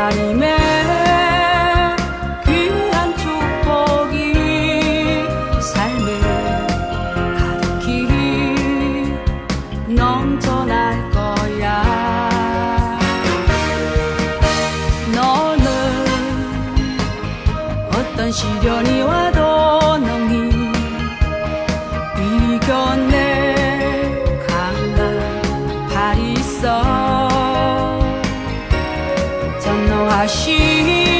하나님의 귀한 축복이 삶을 가득히 넘쳐날 거야. 너는 어떤 시련 の足